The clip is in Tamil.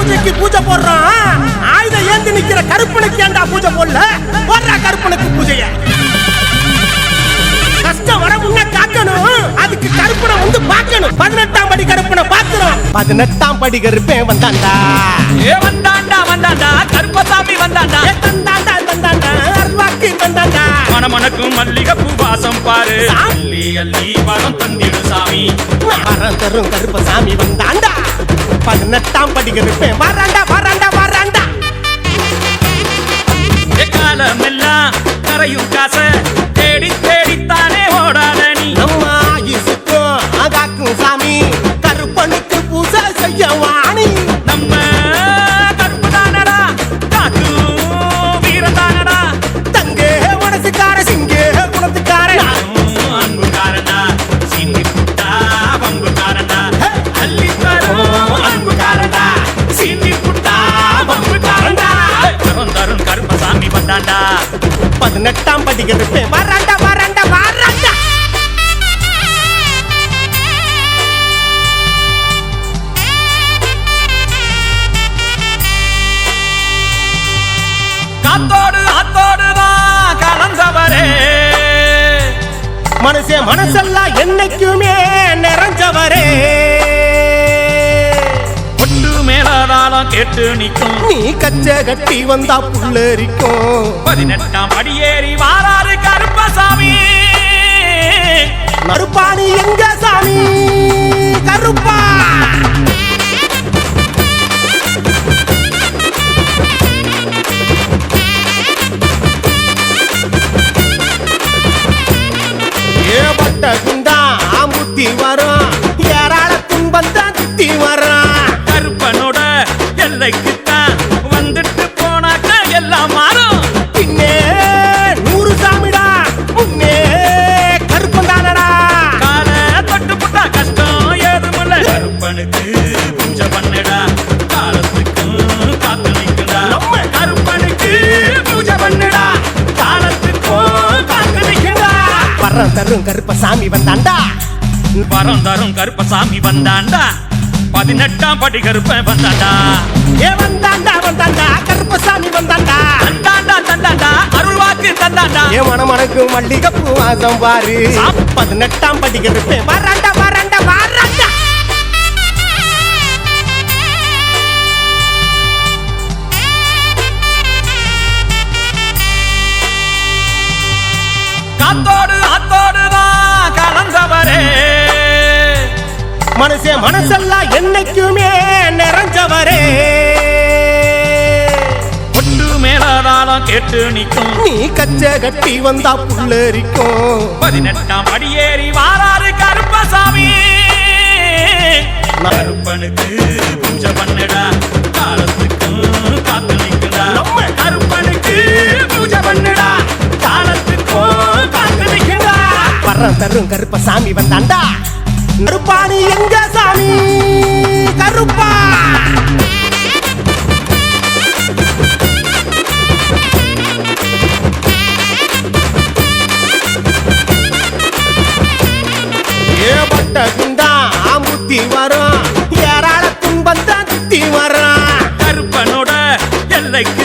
பூஜைக்கு பூஜை போடுறான். ஆயுதம் ஏந்தி நிக்கிற கருப்பனுக்கு ஏன்டா பூஜை போடல? போடுறா கருப்பனுக்கு பூஜைய. கஷ்டம் வர முன்ன காக்கணும். அதுக்கு கருப்பனை வந்து பார்க்கணும். பதினெட்டாம் படி கருப்பனை பார்க்கணும். பதினெட்டாம் படி கருப்பேன் வந்தாண்டா ஏ வந்தாண்டா வந்தாண்டா. கருப்பசாமி வந்தாண்டா. மணமணக்கும் மல்லிகைப்பூ வாசம் பாரு. அள்ளி அள்ளி வரம் தந்திடு சாமி. வரம் தரும் கருப்பசாமி வந்தாண்டா. பதினெட்டாம் படி கருப்பேன் வராண்டா வராண்டா வராண்டா. ஏ காலமெல்லாம் கரையும் காச வராண்டா? பதினெட்டாம் படி வராண்டா வராண்டா வராண்டா? காத்தோடு ஆத்தோடு தான் கலந்தவரே. மனசே மனசெல்லாம் என்னைக்குமே நிறைஞ்சவரே. மேலாதாளம் கேட்டு நிற்கும். நீ கச்ச கட்டி வந்தா புள்ளரிக்கும் பதினெட்டாம் படியேறி வாராரு கருப்பசாமி. மறுப்பாணி எங்க சாமி? வரம் தரும் கருப்ப சாமி வந்தாண்டா? வரம் தரும் கருப்பசாமி வந்தாண்டா? பதினெட்டாம் படி கருப்பன் வந்தாண்டா? ஏ வந்தாண்டா வந்தாண்டா கருப்ப சாமி வந்தாண்டா தந்தாண்டா தந்தாண்டா அருள்வாக்கு தந்தாண்டா? ஏ மணமணக்கு மல்லிகைப்பூ வாசம் பாரு. பதினெட்டாம் படி கருப்பேன் வராண்டா வராண்டா வராண்டா. காத்தோடு கலந்தவரே மனசே மனசெல்லாம் என்னைக்குமே நிறைஞ்சவரே. ஒட்டு மேலாதாளம் கேட்டு நிற்கும். நீ கச்ச கட்டி வந்தா புள்ளரிக்கும் பதினெட்டாம் படியேறி வாராரு கருப்பசாமி. கருப்பனுக்கு பூஜை பண்ணுடா. காலத்துக்கும் கரம் தரும் கருப்ப சாமி வந்தாண்டா. நெருப்பாணி எங்க சாமி? கருப்பா. ஏப்பட்ட குண்டா முத்தி வரும் ஏராள துன்பந்தா தித்தி வரும் கருப்பனோட எல்லைக்கு